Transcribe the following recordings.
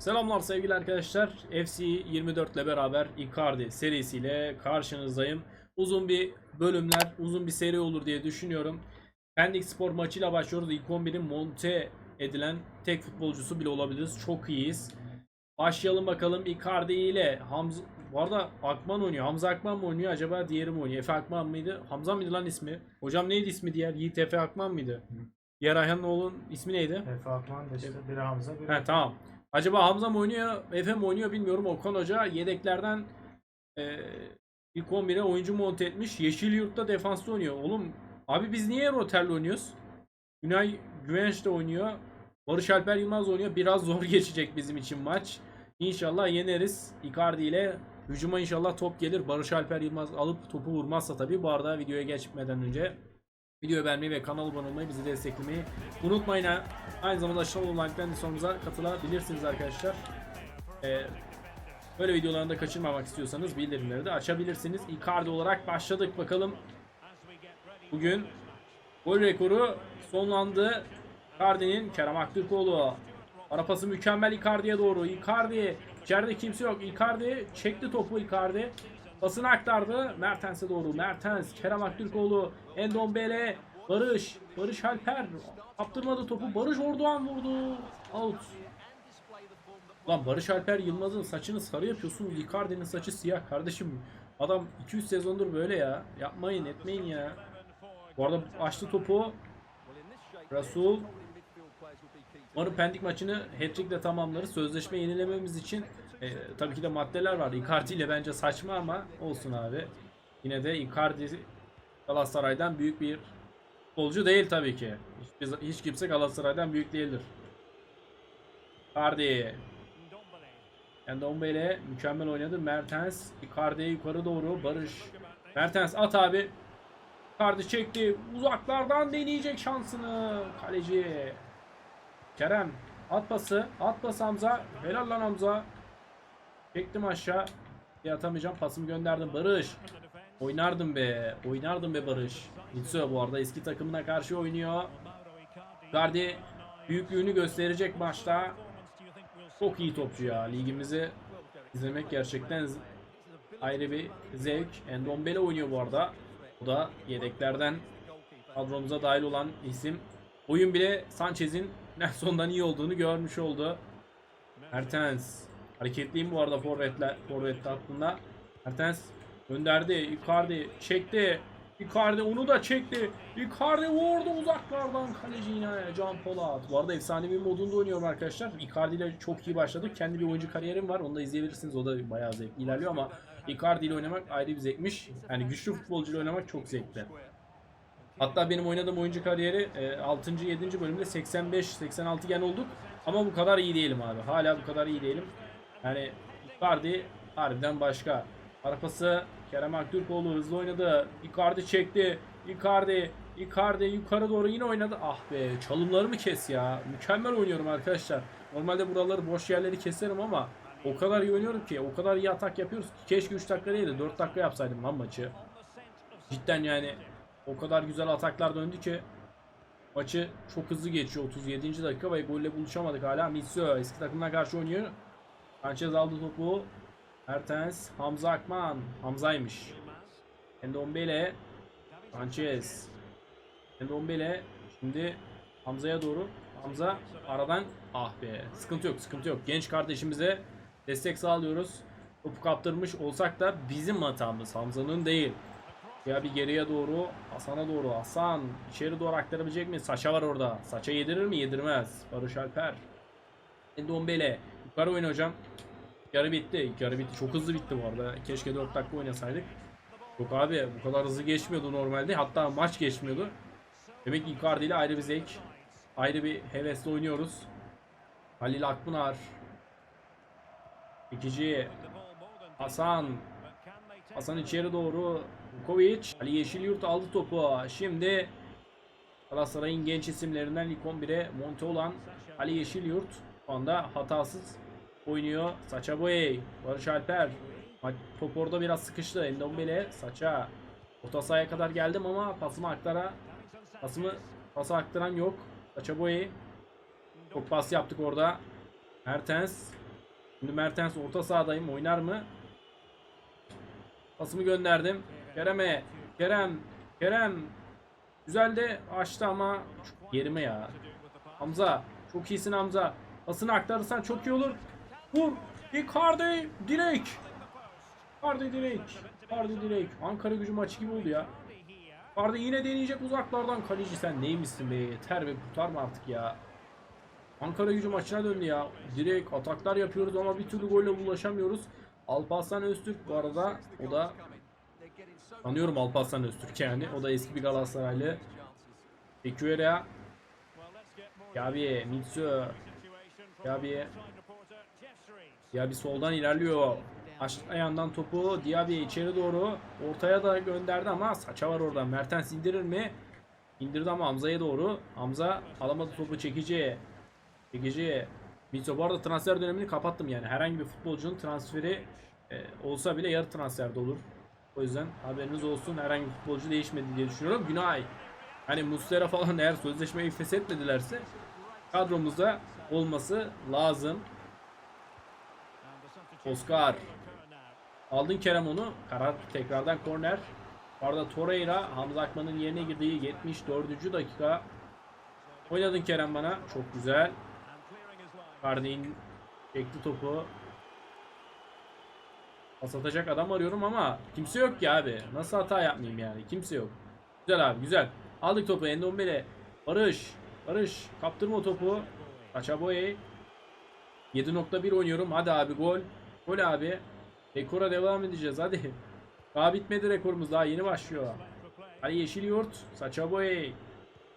Selamlar sevgili arkadaşlar. FC 24 ile beraber Icardi serisiyle karşınızdayım. Uzun bir bölümler, uzun bir seri olur diye düşünüyorum. Pendik Spor maçıyla başlıyoruz. İlk 11'in monte edilen tek futbolcusu bile olabiliriz. Çok iyiyiz. Başlayalım bakalım Icardi ile Hamza bu arada Akman oynuyor. Hamza Akman mı oynuyor acaba diğeri mi oynuyor? Efe Akman mıydı? Hamza mıydı lan ismi? Hocam neydi ismi diğer? Yiğit Efe Akman mıydı? Diğer Ayhan'ın oğlun ismi neydi? Efe Akman da işte biri Hamza biri He tamam. Acaba Hamza mı oynuyor, Efe mi oynuyor bilmiyorum. Okan Hoca yedeklerden e, ilk 11'e oyuncu monte etmiş. Yeşil Yurt'ta defanslı oynuyor. Oğlum abi biz niye Rotel'le oynuyoruz? Günay Güvenç de oynuyor. Barış Alper Yılmaz oynuyor. Biraz zor geçecek bizim için maç. İnşallah yeneriz. Icardi ile hücuma inşallah top gelir. Barış Alper Yılmaz alıp topu vurmazsa tabii. Bu arada videoya geçmeden önce Videoyu beğenmeyi ve kanala abone olmayı, bizi desteklemeyi unutmayın. Aynı zamanda aşağıda olan linkten sonumuza katılabilirsiniz arkadaşlar. Ee, böyle videolarını da kaçırmamak istiyorsanız bildirimleri de açabilirsiniz. Icardi olarak başladık bakalım. Bugün gol rekoru sonlandı. Icardi'nin Kerem Aktürkoğlu. Ara pası mükemmel Icardi'ye doğru. Icardi içeride kimse yok. Icardi çekti topu Icardi. Pasını aktardı. Mertens'e doğru. Mertens, Kerem Aktürkoğlu, Endombele, Barış, Barış Alper. Kaptırmadı topu. Barış Orduan vurdu. Out. Lan Barış Alper Yılmaz'ın saçını sarı yapıyorsunuz. Icardi'nin saçı siyah kardeşim. Adam 200 sezondur böyle ya. Yapmayın etmeyin ya. Bu arada açtı topu. Rasul. Umarım Pendik maçını hat-trick ile tamamlarız. Sözleşme yenilememiz için e, tabii ki de maddeler var. Icardi ile bence saçma ama olsun abi. Yine de Icardi Galatasaray'dan büyük bir futbolcu değil tabii ki. Hiç, hiç kimse Galatasaray'dan büyük değildir. Icardi. Endombele mükemmel oynadı. Mertens Icardi'ye yukarı doğru. Barış. Mertens at abi. Icardi çekti. Uzaklardan deneyecek şansını. Kaleci. Kerem. At pası. At pası Hamza. Helal lan Hamza. Çektim aşağı. Bir atamayacağım. Pasımı gönderdim. Barış. Oynardım be. Oynardım be Barış. Mitsu bu arada eski takımına karşı oynuyor. Icardi büyüklüğünü gösterecek maçta. Çok iyi topçu ya. Ligimizi izlemek gerçekten ayrı bir zevk. Endombele oynuyor bu arada. O da yedeklerden kadromuza dahil olan isim. Oyun bile Sanchez'in Nelson'dan iyi olduğunu görmüş oldu. Mertens. Hareketliyim bu arada forvetle, forvet hattında. Mertens gönderdi. Icardi çekti. Icardi onu da çekti. Icardi vurdu uzaklardan kaleci yine Can Polat. Bu arada efsanevi modunda oynuyorum arkadaşlar. Icardi ile çok iyi başladık. Kendi bir oyuncu kariyerim var. Onu da izleyebilirsiniz. O da bayağı zevkli ilerliyor ama Icardi ile oynamak ayrı bir zevkmiş. Yani güçlü futbolcu ile oynamak çok zevkli. Hatta benim oynadığım oyuncu kariyeri e, 6. 7. bölümde 85-86 gen olduk. Ama bu kadar iyi değilim abi. Hala bu kadar iyi değilim. Yani Icardi harbiden başka. Arpası Kerem Aktürkoğlu hızlı oynadı. Icardi çekti. Icardi Icardi yukarı doğru yine oynadı. Ah be çalımlarımı kes ya. Mükemmel oynuyorum arkadaşlar. Normalde buraları boş yerleri keserim ama o kadar iyi oynuyorum ki. O kadar iyi atak yapıyoruz ki. Keşke 3 dakika değil de 4 dakika yapsaydım lan maçı. Cidden yani o kadar güzel ataklar döndü ki maçı çok hızlı geçiyor 37. dakika ve golle buluşamadık hala. Mitsu eski takımına karşı oynuyor. Sanchez aldı topu. Mertens, Hamza Akman. Hamza'ymış. Endombele. Sanchez. Endombele. Şimdi Hamza'ya doğru. Hamza aradan ah be. Sıkıntı yok, sıkıntı yok. Genç kardeşimize destek sağlıyoruz. Topu kaptırmış olsak da bizim hatamız. Hamza'nın değil. Ya bir geriye doğru, Hasan'a doğru. Hasan içeri doğru aktarabilecek mi? Saça var orada. Saça yedirir mi? Yedirmez. Barış Alper. Endombele. Yukarı oyna hocam. Yarı bitti. Yarı bitti. Çok hızlı bitti bu arada. Keşke 4 dakika oynasaydık. Yok abi bu kadar hızlı geçmiyordu normalde. Hatta maç geçmiyordu. Demek ki Icardi ile ayrı bir zevk. Ayrı bir hevesle oynuyoruz. Halil Akpınar. İkinci Hasan. Hasan içeri doğru. Vukovic. Ali Yeşilyurt aldı topu. Şimdi Galatasaray'ın genç isimlerinden ilk 11'e monte olan Ali Yeşilyurt şu anda hatasız oynuyor. Saça Boey, Barış Alper. Top orada biraz sıkıştı. Endombele, Saça. Orta sahaya kadar geldim ama pasımı aktara pasımı pası aktaran yok. Saça Boey. Çok pas yaptık orada. Mertens. Şimdi Mertens orta sahadayım. Oynar mı? Pasımı gönderdim. Kerem'e. Kerem. Kerem. Güzel de açtı ama yerime ya. Hamza. Çok iyisin Hamza. Pasını aktarırsan çok iyi olur. Vur. Icardi. Direk. Icardi direk. Icardi direk. Ankara gücü maçı gibi oldu ya. Icardi yine deneyecek uzaklardan. Kaleci sen neymişsin be? Yeter be kurtarma artık ya. Ankara gücü maçına döndü ya. Direkt ataklar yapıyoruz ama bir türlü golle ulaşamıyoruz. Alparslan Öztürk bu arada o da tanıyorum Alparslan Öztürk yani. O da eski bir Galatasaraylı. Ekuera. Gabi, Mitsu. Gabi. Diaby soldan ilerliyor. Açtı ayağından topu. Diaby içeri doğru. Ortaya da gönderdi ama saça var oradan. Mertens indirir mi? İndirdi ama Hamza'ya doğru. Hamza alamadı topu çekici. Çekici. Mitsu bu arada transfer dönemini kapattım yani. Herhangi bir futbolcunun transferi e, olsa bile yarı transferde olur. O yüzden haberiniz olsun. Herhangi bir futbolcu değişmedi diye düşünüyorum. Günay. Hani Muslera falan eğer sözleşmeyi feshetmedilerse kadromuzda olması lazım. Oscar. Aldın Kerem onu. Karar tekrardan korner. Bu arada Torreira Hamza Akman'ın yerine girdiği 74. dakika. Oynadın Kerem bana. Çok güzel. Kardeğin çekti topu. Pas atacak adam arıyorum ama kimse yok ki abi. Nasıl hata yapmayayım yani? Kimse yok. Güzel abi güzel. Aldık topu Endombele. Barış. Barış. Kaptırma topu. Kaçaboye. 7.1 oynuyorum. Hadi abi gol. Gol abi. Rekora devam edeceğiz hadi. Daha bitmedi rekorumuz daha yeni başlıyor. Hadi yeşil yurt. Saça boy.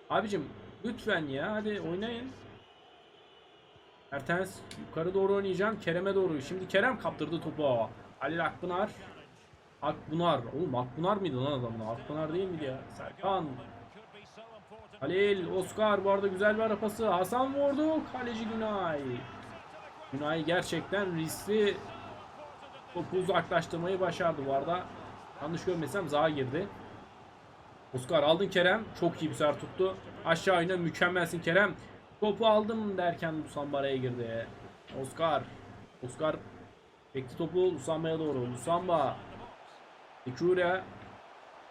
Abicim lütfen ya hadi oynayın. Mertens yukarı doğru oynayacağım. Kerem'e doğru. Şimdi Kerem kaptırdı topu. Halil Akpınar. Akpınar. Oğlum Akpınar mıydı lan adamın? Akpınar değil miydi ya? Serkan. Halil, Oscar bu arada güzel bir arapası. Hasan vurdu. Kaleci Günay. Günay gerçekten riskli topu uzaklaştırmayı başardı bu arada. Yanlış görmesem Zaha girdi. Oscar aldın Kerem. Çok iyi bir sefer tuttu. Aşağı inen mükemmelsin Kerem. Topu aldım derken Lusambara'ya girdi. Oscar. Oscar çekti topu Lusamba'ya doğru. Lusamba. Ikure.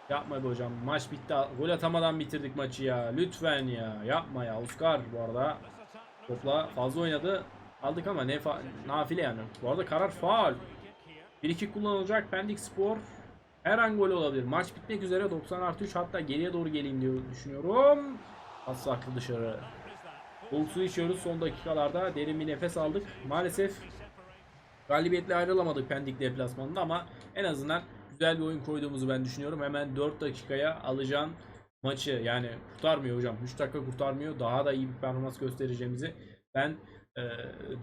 Yapma hocam. Maç bitti. Gol atamadan bitirdik maçı ya. Lütfen ya. Yapma ya. Oscar bu arada. Topla fazla oynadı. Aldık ama ne nafile yani. Bu arada karar faul. 1-2 kullanılacak Pendik Spor. Her an gol olabilir. Maç bitmek üzere 90 artı 3 hatta geriye doğru geleyim diye düşünüyorum. Pas aklı dışarı. Soğuk su içiyoruz son dakikalarda. Derin bir nefes aldık. Maalesef galibiyetle ayrılamadık Pendik deplasmanında ama en azından güzel bir oyun koyduğumuzu ben düşünüyorum. Hemen 4 dakikaya alacağım maçı. Yani kurtarmıyor hocam. 3 dakika kurtarmıyor. Daha da iyi bir performans göstereceğimizi ben e,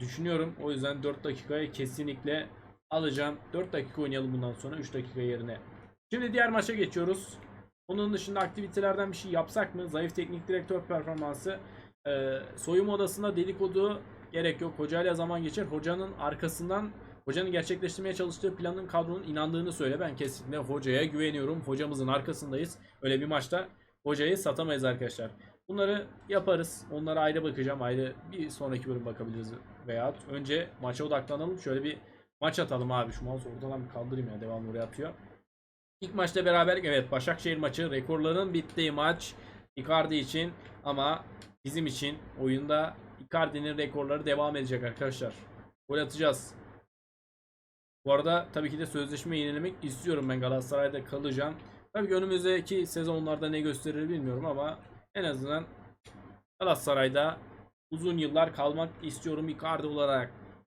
düşünüyorum. O yüzden 4 dakikaya kesinlikle alacağım. 4 dakika oynayalım bundan sonra 3 dakika yerine. Şimdi diğer maça geçiyoruz. Onun dışında aktivitelerden bir şey yapsak mı? Zayıf teknik direktör performansı. Ee, soyunma odasında dedikodu gerek yok. Hocayla zaman geçer. Hocanın arkasından hocanın gerçekleştirmeye çalıştığı planın kadronun inandığını söyle. Ben kesinlikle hocaya güveniyorum. Hocamızın arkasındayız. Öyle bir maçta hocayı satamayız arkadaşlar. Bunları yaparız. Onlara ayrı bakacağım. Ayrı bir sonraki bölüm bakabiliriz. Veya önce maça odaklanalım. Şöyle bir maç atalım abi. Şu mouse ortadan bir kaldırayım ya. Devamlı oraya atıyor. İlk maçta beraber evet Başakşehir maçı rekorların bittiği maç Icardi için ama bizim için oyunda Icardi'nin rekorları devam edecek arkadaşlar. Gol atacağız. Bu arada tabii ki de sözleşme yenilemek istiyorum ben Galatasaray'da kalacağım. Tabii ki önümüzdeki sezonlarda ne gösterir bilmiyorum ama en azından Galatasaray'da uzun yıllar kalmak istiyorum Icardi olarak.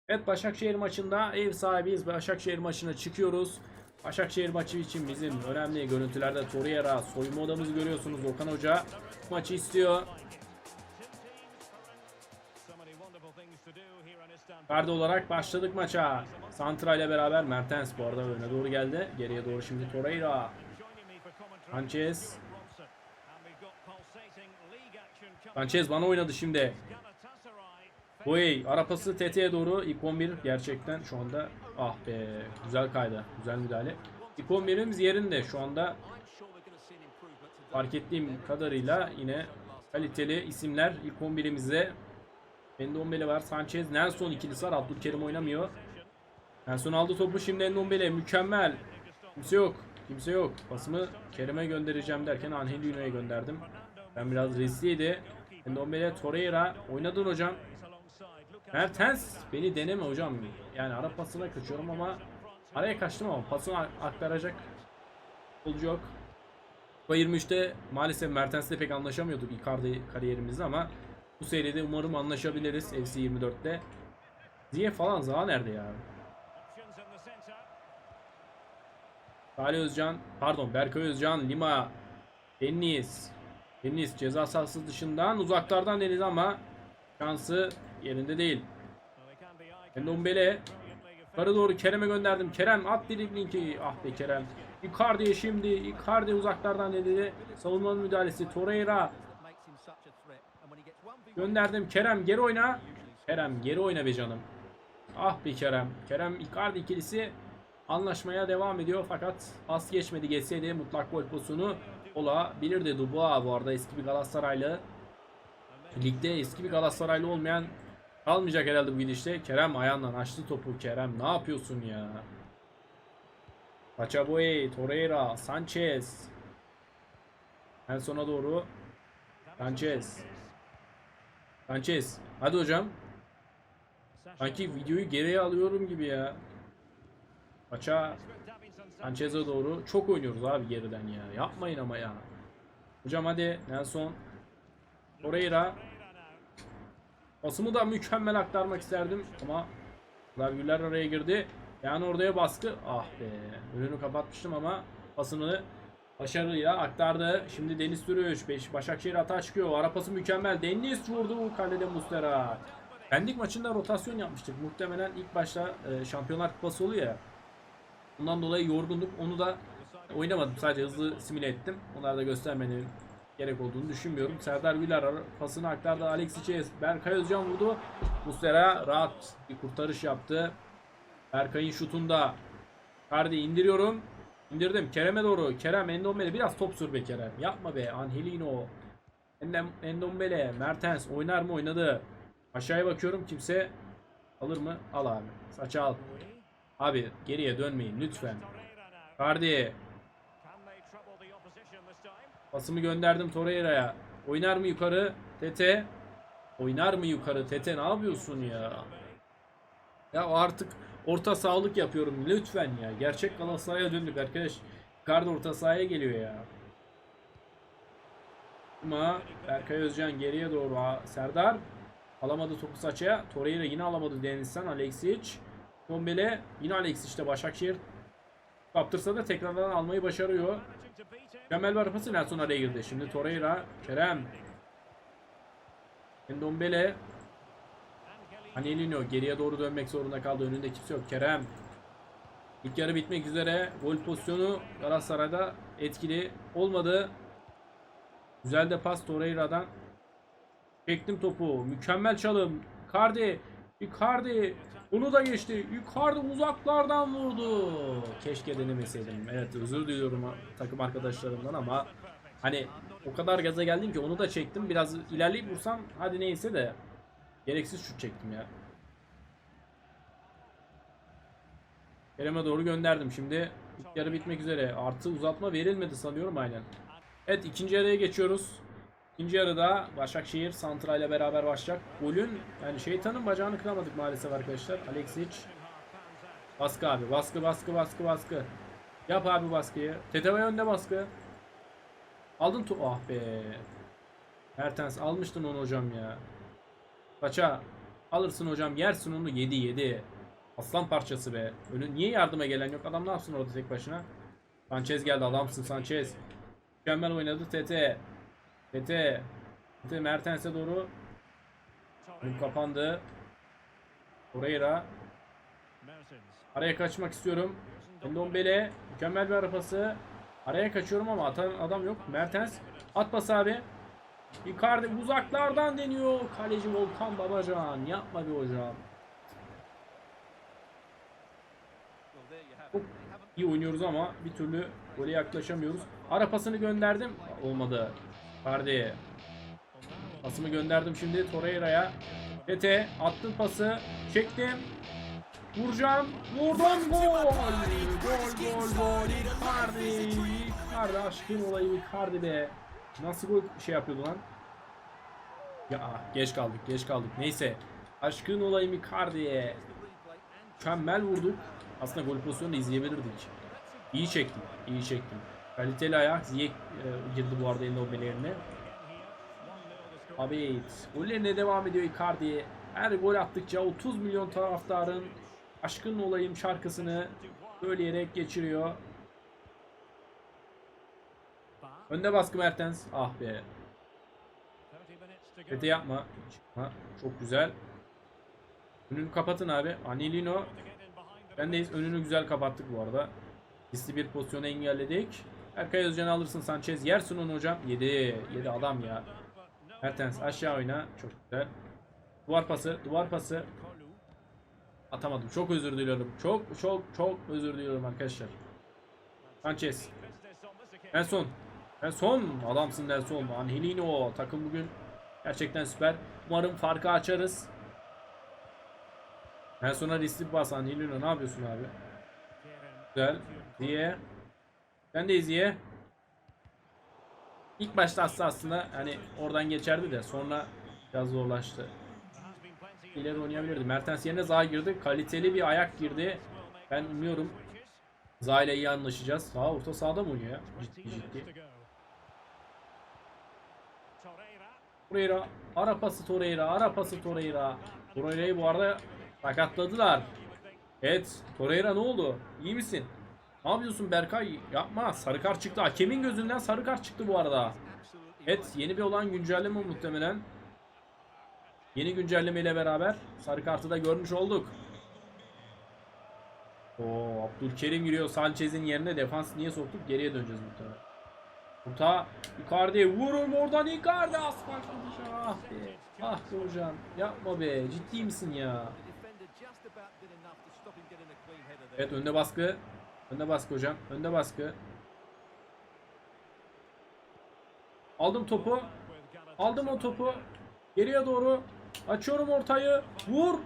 Evet Başakşehir maçında ev sahibiyiz. Başakşehir maçına çıkıyoruz. Başakşehir maçı için bizim önemli görüntülerde Torreira soyunma odamızı görüyorsunuz. Okan Hoca maçı istiyor. Kardı olarak başladık maça. Santra ile beraber Mertens bu arada öne doğru geldi. Geriye doğru şimdi Torreira. Sanchez. Sanchez bana oynadı şimdi. Boy arapası TT'ye doğru ilk 11 gerçekten şu anda ah be güzel kaydı. Güzel müdahale. İlk 11'imiz yerinde şu anda fark ettiğim kadarıyla yine kaliteli isimler ilk 11'imizde Endombele var. Sanchez, Nelson ikilisi var. Abdülkerim oynamıyor. Nelson aldı topu şimdi Endombele. Mükemmel. Kimse yok. Kimse yok. Pasımı Kerem'e göndereceğim derken Angelino'ya gönderdim. Ben biraz riskliydi. Endombele, Torreira. Oynadın hocam. Mertens beni deneme hocam. Yani ara pasına kaçıyorum ama araya kaçtım ama pasını aktaracak futbolcu yok. Bu 23'te maalesef Mertens'le pek anlaşamıyorduk Icardi kariyerimizde ama bu seride umarım anlaşabiliriz FC 24'te. Ziye falan Zaha nerede ya? Salih Özcan, pardon Berkay Özcan, Lima, Deniz. Deniz ceza sahası dışından uzaklardan Deniz ama şansı yerinde değil. Endombele yukarı doğru Kerem'e gönderdim. Kerem at driblingi. Ah be Kerem. Icardi'ye şimdi. Icardi uzaklardan dedi. Savunmanın müdahalesi. Torreira gönderdim. Kerem geri oyna. Kerem geri oyna be canım. Ah be Kerem. Kerem Icardi ikilisi anlaşmaya devam ediyor fakat pas geçmedi. Geçseydi mutlak gol pozisyonu olabilirdi. Dubois bu arada eski bir Galatasaraylı. Ligde eski bir Galatasaraylı olmayan kalmayacak herhalde bu gidişte. Kerem ayağından açtı topu. Kerem ne yapıyorsun ya? Pachaboy, Torreira, Sanchez. En sona doğru. Sanchez. Sanchez. Hadi hocam. Sanki videoyu geriye alıyorum gibi ya. Paça Sanchez'e doğru. Çok oynuyoruz abi geriden ya. Yapmayın ama ya. Hocam hadi Nelson. Torreira. Pasımı da mükemmel aktarmak isterdim ama Güler araya girdi. Yani oraya baskı. Ah be. Önünü kapatmıştım ama pasını başarıyla aktardı. Şimdi Deniz Türüç. Beş, Başakşehir hata çıkıyor. Ara pası mükemmel. Deniz vurdu. Kalede Mustera. Pendik maçında rotasyon yapmıştık. Muhtemelen ilk başta e, Şampiyonlar Kupası oluyor ya. Bundan dolayı yorgunduk. Onu da oynamadım. Sadece hızlı simüle ettim. Onları da göstermenin gerek olduğunu düşünmüyorum. Serdar ara- pasını aktardı. Alexic'e Berkay Özcan vurdu. Muslera rahat bir kurtarış yaptı. Berkay'ın şutunda. Kardi indiriyorum. İndirdim. Kerem'e doğru. Kerem Endombele biraz top sür be Kerem. Yapma be. Angelino. Endombele. Mertens oynar mı oynadı. Aşağıya bakıyorum. Kimse alır mı? Al abi. Saça al. Abi geriye dönmeyin lütfen. Kardi. Pasımı gönderdim Torreira'ya. Oynar mı yukarı? Tete. Oynar mı yukarı? Tete ne yapıyorsun ya? Ya artık orta sağlık yapıyorum lütfen ya. Gerçek Galatasaray'a döndük arkadaş. Icardi orta sahaya geliyor ya. Ama Berkay Özcan geriye doğru. Serdar alamadı topu saçaya. Torreira yine alamadı Deniz'den. Alexic. Dombele yine Alexic de Başakşehir kaptırsa da tekrardan almayı başarıyor. Mükemmel bir arpası Nelson araya girdi. Şimdi Torreira, Kerem. Endombele. Anelino geriye doğru dönmek zorunda kaldı. Önünde kimse yok. Kerem. İlk yarı bitmek üzere. Gol pozisyonu Galatasaray'da etkili olmadı. Güzel de pas Torreira'dan. Çektim topu. Mükemmel çalım. Icardi. Icardi. Onu da geçti. Icardi uzaklardan vurdu. Keşke denemeseydim. Evet özür diliyorum takım arkadaşlarımdan ama hani o kadar gaza geldim ki onu da çektim. Biraz ilerleyip vursam hadi neyse de gereksiz şut çektim ya. Kerem'e doğru gönderdim. Şimdi ilk yarı bitmek üzere. Artı uzatma verilmedi sanıyorum aynen. Evet ikinci yarıya geçiyoruz. İkinci yarıda Başakşehir Santra ile beraber başlayacak. Golün yani şeytanın bacağını kıramadık maalesef arkadaşlar. Alexic. Baskı abi. Baskı baskı baskı baskı. Yap abi baskıyı. Teteva önde baskı. Aldın tu ah be. Mertens almıştın onu hocam ya. Kaça alırsın hocam yersin onu 7 7. Aslan parçası be. Önü niye yardıma gelen yok? Adam ne yapsın orada tek başına? Sanchez geldi adamsın Sanchez. Mükemmel oynadı TT. Tete. Tete Mertens'e doğru. Önüm kapandı. Torreira. Araya kaçmak istiyorum. Endombele. Mükemmel bir arapası. Araya kaçıyorum ama atan adam yok. Mertens. At pas abi. Icardi uzaklardan deniyor. Kaleci Volkan Babacan. Yapma bir hocam. Çok iyi oynuyoruz ama bir türlü gole yaklaşamıyoruz. Ara pasını gönderdim. Olmadı. Icardi. Pasımı gönderdim şimdi Torreira'ya. Tete attım pası. Çektim. Vuracağım. Vurdum. Gol. Gol gol gol. Icardi. Icardi aşkın olayı Icardi be. Nasıl gol şey yapıyordu lan? Ya geç kaldık geç kaldık. Neyse. Aşkın olayım Icardi'ye. Mükemmel vurduk. Aslında gol pozisyonu izleyebilirdik. İyi çektim. iyi çektim. Kaliteli ayak. Ziyek e, girdi bu arada Endombele'lerine. Abi gollerine devam ediyor Icardi. Her gol attıkça 30 milyon taraftarın aşkın olayım şarkısını söyleyerek geçiriyor. Önde baskı Mertens. Ah be. Fete yapma. Ha, çok güzel. Önünü kapatın abi. Anilino. Bendeyiz. Önünü güzel kapattık bu arada. Hisli bir pozisyonu engelledik. Erkay Özcan'ı alırsın Sanchez. Yersin onu hocam. Yedi. Yedi adam ya. Mertens aşağı oyna. Çok güzel. Duvar pası. Duvar pası. Atamadım. Çok özür diliyorum. Çok çok çok özür diliyorum arkadaşlar. Sanchez. Nelson. Nelson. Adamsın Nelson. Angelino. Takım bugün gerçekten süper. Umarım farkı açarız. Nelson'a riskli bas. Angelino ne yapıyorsun abi? Güzel. Diye. Ben de izleye. İlk başta aslında aslında hani oradan geçerdi de sonra biraz zorlaştı. İleri oynayabilirdi. Mertens yerine Zaha girdi. Kaliteli bir ayak girdi. Ben umuyorum Zaha ile iyi anlaşacağız. Zaha orta sahada mı oynuyor ya? Ciddi ciddi. Torreira. Ara pası Torreira. Ara pası Torreira. Torreira'yı bu arada sakatladılar. Evet. Torreira ne oldu? İyi misin? Ne yapıyorsun Berkay? Yapma. Sarı kart çıktı. Hakemin gözünden sarı kart çıktı bu arada. Evet. Yeni bir olan güncelleme muhtemelen. Yeni güncelleme ile beraber sarı kartı da görmüş olduk. Oo, Abdülkerim giriyor Sanchez'in yerine defans niye soktuk? Geriye döneceğiz muhtemelen. Kurta Icardi vurun oradan Icardi asfalt vuruşu. Ah be. Ah be hocam. Yapma be. Ciddi misin ya? Evet önde baskı. Önde baskı hocam. Önde baskı. Aldım topu. Aldım o topu. Geriye doğru. Açıyorum ortayı. Vur.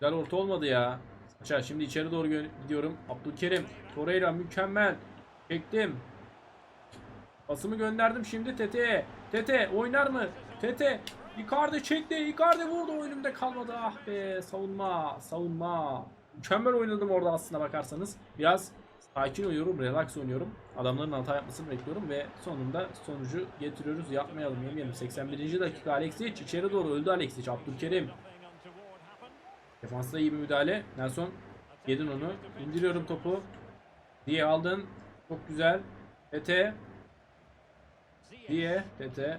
Güzel orta olmadı ya. Aşağı şimdi içeri doğru gidiyorum. Abdülkerim. Torreira mükemmel. Çektim. Pasımı gönderdim şimdi Tete. Tete oynar mı? Tete. Icardi çekti. Icardi vurdu oyunumda kalmadı. Ah be savunma. Savunma. Mükemmel oynadım orada aslında bakarsanız. Biraz sakin oynuyorum. Relax oynuyorum. Adamların hata yapmasını bekliyorum ve sonunda sonucu getiriyoruz. Yapmayalım yemeyelim. 81. dakika Alexic içeri doğru öldü Alexic. Abdülkerim. Defansta iyi bir müdahale. Nelson yedin onu. İndiriyorum topu. Diye aldın. Çok güzel. Tete. Diye. Tete.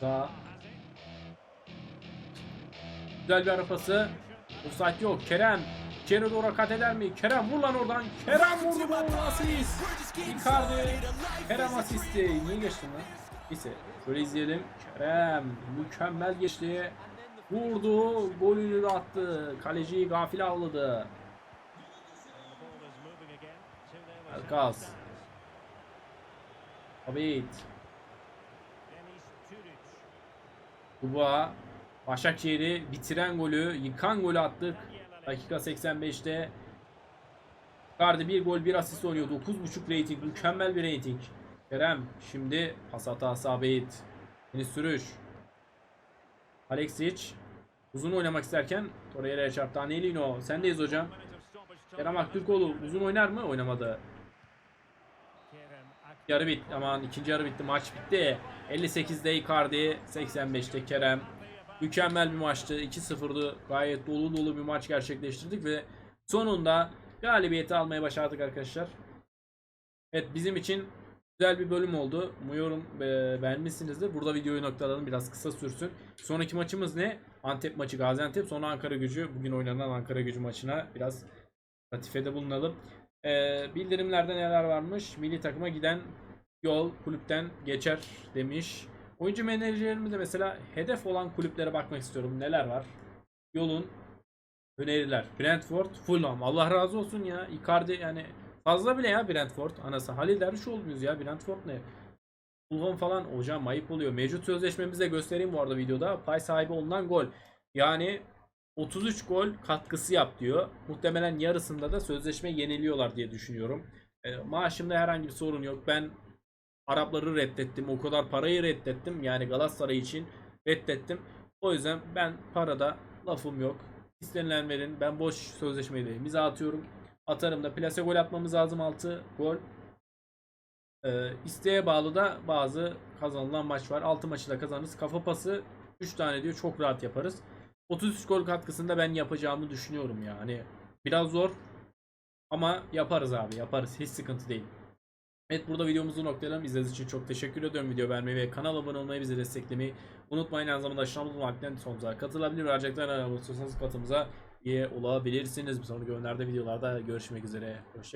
Sağ. Güzel bir arapası. Offside yok. Kerem. İçeri doğru kat eder mi? Kerem vur lan oradan. Kerem vurdu gol. Asist. Icardi. Kerem asisti. Niye geçtin lan? Neyse. Şöyle izleyelim. Kerem. Mükemmel geçti. Vurdu. Golünü de attı. Kaleciyi gafil avladı. Alkaz. Abid. Duba. Başakşehir'i bitiren golü, yıkan golü attık. Dakika 85'te. Icardi bir gol bir asist oynuyor. 9.5 rating. Mükemmel bir rating. Kerem şimdi pas hatası Abid. Yeni sürüş. Alexic. Uzun oynamak isterken Torreira'ya çarptı. Anelino. Sendeyiz hocam. Kerem Aktürkoğlu uzun oynar mı? Oynamadı. Yarı bitti. Aman ikinci yarı bitti. Maç bitti. 58'de Icardi. 85'te Kerem. Mükemmel bir maçtı. 2-0'dı. Gayet dolu dolu bir maç gerçekleştirdik ve sonunda galibiyeti almayı başardık arkadaşlar. Evet bizim için güzel bir bölüm oldu. Umuyorum e, beğenmişsinizdir. Burada videoyu noktalayalım. Biraz kısa sürsün. Sonraki maçımız ne? Antep maçı Gaziantep. Sonra Ankara gücü. Bugün oynanan Ankara gücü maçına biraz latifede bulunalım. E, bildirimlerde neler varmış? Milli takıma giden yol kulüpten geçer demiş. Oyuncu menajerimi de mesela hedef olan kulüplere bakmak istiyorum. Neler var? Yolun öneriler. Brentford, Fulham. Allah razı olsun ya. Icardi yani fazla bile ya Brentford. Anası Halil Dervişoğlu muyuz ya? Brentford ne? Fulham falan hocam ayıp oluyor. Mevcut sözleşmemizi de göstereyim bu arada videoda. Pay sahibi olunan gol. Yani 33 gol katkısı yap diyor. Muhtemelen yarısında da sözleşme yeniliyorlar diye düşünüyorum. E, maaşımda herhangi bir sorun yok. Ben Arapları reddettim. O kadar parayı reddettim. Yani Galatasaray için reddettim. O yüzden ben parada lafım yok. İstenilen verin. Ben boş sözleşmeyi imza atıyorum. Atarım da plase gol atmamız lazım 6 gol. Ee, isteğe bağlı da bazı kazanılan maç var. 6 maçı da kazanırız. Kafa pası 3 tane diyor. Çok rahat yaparız. 33 gol katkısında ben yapacağımı düşünüyorum yani. Biraz zor ama yaparız abi yaparız. Hiç sıkıntı değil. Evet burada videomuzu noktalayalım. İzlediğiniz için çok teşekkür ediyorum. Video beğenmeyi ve kanala abone olmayı bizi desteklemeyi unutmayın. Aynı zamanda aşağıda bulunan linkten sonumuza katılabilir ve ayrıca aramızda katılımıza üye olabilirsiniz. Bir sonraki önerde videolarda görüşmek üzere. Hoşçakalın.